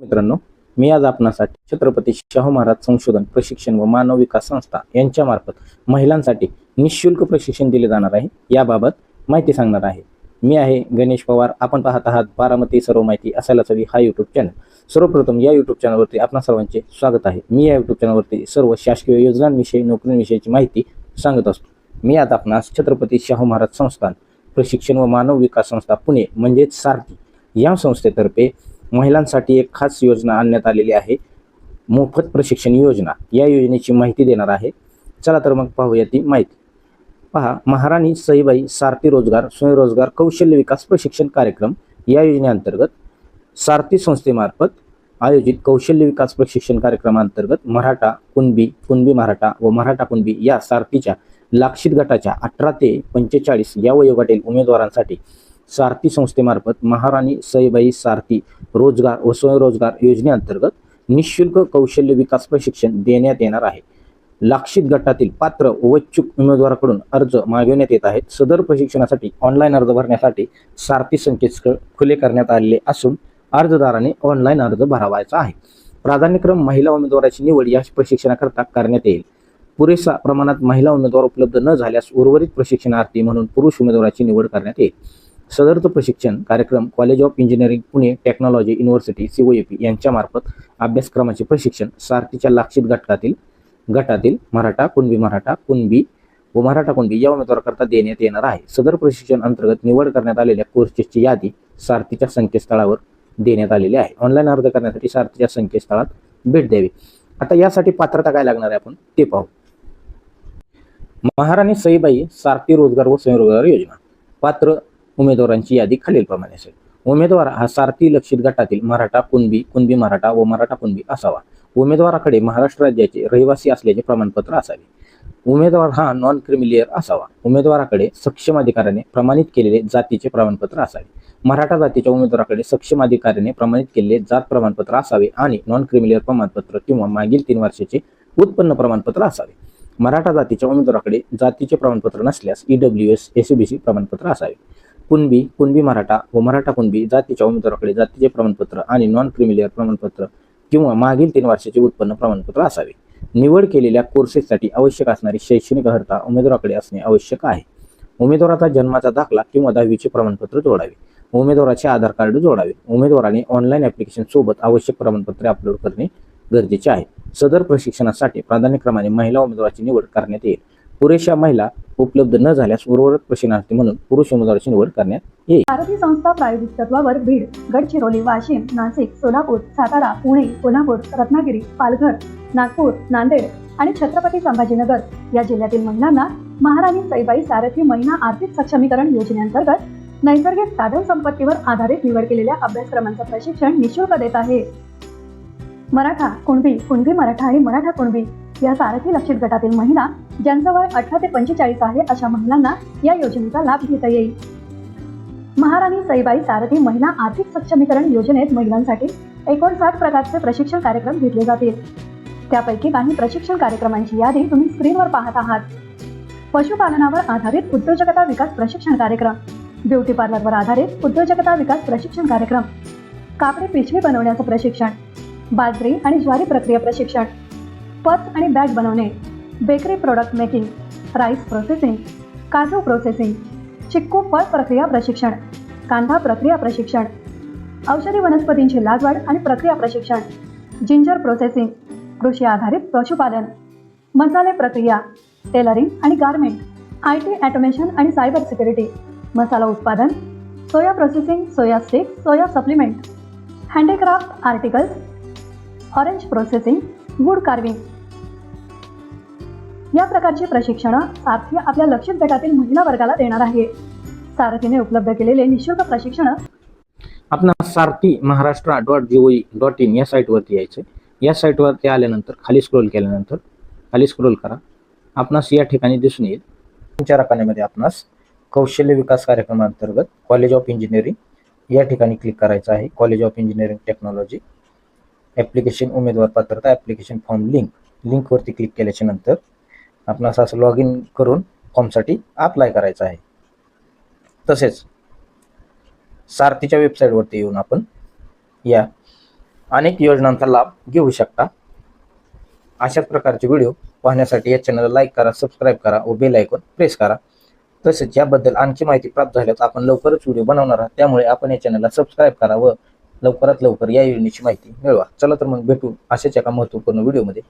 मित्रांनो मी आज आपणासाठी छत्रपती शाहू महाराज संशोधन प्रशिक्षण व मानव विकास संस्था यांच्यामार्फत महिलांसाठी निशुल्क प्रशिक्षण दिले जाणार आहे. याबाबत माहिती सांगणार आहे. मी आहे गणेश पवार. आपण पाहत आहात बारामती सर्व माहिती असायलाच हवी हा यूट्यूब चॅनल सर्वप्रथम या यूट्यूब चॅनलवरती आपणा सर्वांचे स्वागत आहे. मी या यूट्यूब चॅनलवरती सर्व शासकीय योजनांविषयी नोकरीविषयीची माहिती सांगत असतो. मी आज आपणास छत्रपती शाहू महाराज संस्थान प्रशिक्षण व मानव विकास संस्था पुणे म्हणजेच सारथी या संस्थेतर्फे महिलांसाठी एक खास योजना आणण्यात आलेली आहे. मोफत प्रशिक्षण योजना. या योजनेची माहिती देणार आहे. चला तर मग पाहूया ती माहिती. पहा महाराणी सईबाई सारथी रोजगार स्वयंरोजगार कौशल्य विकास प्रशिक्षण कार्यक्रम या योजनेअंतर्गत सारथी संस्थेमार्फत आयोजित कौशल्य विकास प्रशिक्षण कार्यक्रमांतर्गत मराठा कुणबी कुणबी मराठा व मराठा कुणबी या सारथीच्या लाक्षित गटाच्या अठरा ते पंचेचाळीस या वयोगटातील उमेदवारांसाठी सारथी संस्थेमार्फत महाराणी सईबाई सारथी रोजगार व स्वयंरोजगार योजनेअंतर्गत निशुल्क कौशल्य विकास प्रशिक्षण देण्यात येणार आहे. लाक्षित गटातील पात्र वैच्छुक उमेदवाराकडून अर्ज मागविण्यात येत आहेत. सदर प्रशिक्षणासाठी ऑनलाईन अर्ज भरण्यासाठी सारथी संकेतस्थळ खुले करण्यात आलेले असून अर्जदाराने ऑनलाईन अर्ज भरावायचा आहे. प्राधान्यक्रम महिला उमेदवाराची निवड या प्रशिक्षणाकरता करण्यात येईल. पुरेसा प्रमाणात महिला उमेदवार उपलब्ध न झाल्यास उर्वरित प्रशिक्षणार्थी म्हणून पुरुष उमेदवाराची निवड करण्यात येईल. सदरचं प्रशिक्षण कार्यक्रम college of engineering Pune technology university COEP यांच्यामार्फत अभ्यासक्रमाचे प्रशिक्षण सारथीच्या लाक्षित घटकातील गटातील मराठा कुणबी मराठा कुणबी व मराठा कुणबी या उमेदवाराकरता देण्यात येणार आहे. सदर प्रशिक्षण अंतर्गत निवड करण्यात आलेल्या कोर्सेसची यादी सारथीच्या संकेतस्थळावर देण्यात आलेली आहे. ऑनलाईन अर्ज करण्यासाठी सारथीच्या संकेतस्थळात भेट द्यावी. आता यासाठी पात्रता काय लागणार आहे आपण ते पाहू. महाराणी सईबाई सारथी रोजगार व स्वयंरोजगार योजना. पात्र उमेदवारांची यादी खालीलप्रमाणे असेल. उमेदवार हा सारथी लक्षित गटातील मराठा कुणबी कुणबी मराठा व मराठा कुणबी असावा. उमेदवाराकडे महाराष्ट्र राज्याचे रहिवासी असल्याचे प्रमाणपत्र असावे. उमेदवार हा नॉन क्रिमिलियर असावा. उमेदवाराकडे सक्षम अधिकाऱ्याने प्रमाणित केलेले जातीचे प्रमाणपत्र असावे. मराठा जातीच्या उमेदवाराकडे सक्षम अधिकाऱ्याने प्रमाणित केलेले जात प्रमाणपत्र असावे आणि नॉन क्रिमिलियर प्रमाणपत्र किंवा मागील तीन वर्षाचे उत्पन्न प्रमाणपत्र असावे. मराठा जातीच्या उमेदवाराकडे जातीचे प्रमाणपत्र नसल्यास ईडब्ल्यू एस एसीबीसी प्रमाणपत्र असावे. कुणबी कुणबी मराठा व मराठा कुणबी जातीच्या उमेदवाराकडे जातीचे प्रमाणपत्र आणि नॉन क्रिमिलियर प्रमाणपत्र किंवा मागील तीन वर्षाचे उत्पन्न प्रमाणपत्र असावे. निवड केलेल्या कोर्सेससाठी आवश्यक असणारी शैक्षणिक अर्हता उमेदवाराकडे असणे आवश्यक आहे. उमेदवाराचा जन्माचा दाखला किंवा दहावीचे प्रमाणपत्र जोडावे. उमेदवाराचे आधार कार्ड जोडावे. उमेदवाराने ऑनलाईन ॲप्लिकेशन सोबत आवश्यक प्रमाणपत्रे अपलोड करणे गरजेचे आहे. सदर प्रशिक्षणासाठी प्राधान्यक्रमाने महिला उमेदवाराची निवड करण्यात येईल. पुरेशा महिला उपलब्ध न झाल्यास उर्वरित प्रशिक्षणार्थी म्हणून पुरुष उमेदवाराची निवड करण्यात येईल. भारती संस्था प्रायोजित तत्वावर बीड गडचिरोली वाशिम नाशिक सोलापूर सातारा पुणे कोल्हापूर रत्नागिरी पालघर नागपूर नांदेड आणि छत्रपती संभाजीनगर या जिल्ह्यातील महिलांना महाराणी सईबाई सारथी महिला आर्थिक सक्षमीकरण योजनेअंतर्गत नैसर्गिक साधन संपत्तीवर आधारित निवड केलेल्या अभ्यासक्रमांचं प्रशिक्षण निशुल्क देत आहे. मराठा कुणबी कुणबी मराठा आणि मराठा कुणबी या सारथी लक्षित गटातील महिला ज्यांचं वय अठरा ते पंचेचाळीस आहे अशा महिलांना या योजनेचा लाभ घेता येईल. महाराणी सईबाई सारथी महिला आर्थिक सक्षमीकरण योजनेत महिलांसाठी एकोणसाठ प्रकारचे प्रशिक्षण कार्यक्रम घेतले जातील. त्यापैकी काही प्रशिक्षण कार्यक्रमांची यादी तुम्ही स्क्रीनवर पाहत आहात. पशुपालनावर आधारित उद्योजकता विकास प्रशिक्षण कार्यक्रम ब्युटी पार्लरवर आधारित उद्योजकता विकास प्रशिक्षण कार्यक्रम कापडी पिशवी बनवण्याचं प्रशिक्षण बाजरी आणि ज्वारी प्रक्रिया प्रशिक्षण पर्स आणि बॅग बनवणे bakery product making rice processing काजू प्रोसेसिंग चिक्कू फळ प्रक्रिया प्रशिक्षण कांदा प्रक्रिया प्रशिक्षण औषधी वनस्पतींची लागवड आणि प्रक्रिया प्रशिक्षण जिंजर प्रोसेसिंग कृषी आधारित पशुपालन मसाले प्रक्रिया टेलरिंग आणि गारमेंट आय टी ॲटोमेशन आणि सायबर सिक्युरिटी मसाला उत्पादन soya processing soya stick soya supplement handicraft articles orange processing wood carving या प्रकारची प्रशिक्षणं सारथी आपल्या लक्षित गटातील महिला वर्गाला देणार आहे. सारथीने उपलब्ध केलेले निशुल्क प्रशिक्षण आपण Sarathi Maharashtra dot GOE dot in या साईटवरती यायचं. या साईटवरती आल्यानंतर खाली स्क्रोल केल्यानंतर खाली स्क्रोल करा. आपणास या ठिकाणी दिसून येईल. तुमच्या रकान्यामध्ये आपणास कौशल्य विकास कार्यक्रमांतर्गत कॉलेज ऑफ इंजिनिअरिंग या ठिकाणी क्लिक करायचं आहे. College of engineering technology application उमेदवार पात्रता ॲप्लिकेशन फॉर्म लिंक लिंकवरती क्लिक केल्याच्यानंतर आपणास असं लॉग इन करून फॉर्मसाठी अप्लाय करायचं आहे. तसेच सारथीच्या वेबसाईटवरती येऊन आपण या अनेक योजनांचा लाभ घेऊ शकता. अशाच प्रकारचे व्हिडिओ पाहण्यासाठी या चॅनलला लाईक करा सबस्क्राईब करा व बेल आयकॉन प्रेस करा. तसेच याबद्दल आणखी माहिती प्राप्त झाल्यास आपण लवकरच व्हिडिओ बनवणार आहात. त्यामुळे आपण या चॅनलला सबस्क्राईब करा व लवकरात लवकर या योजनेची माहिती मिळवा. चला तर मग भेटू अशाच एका महत्त्वपूर्ण व्हिडिओमध्ये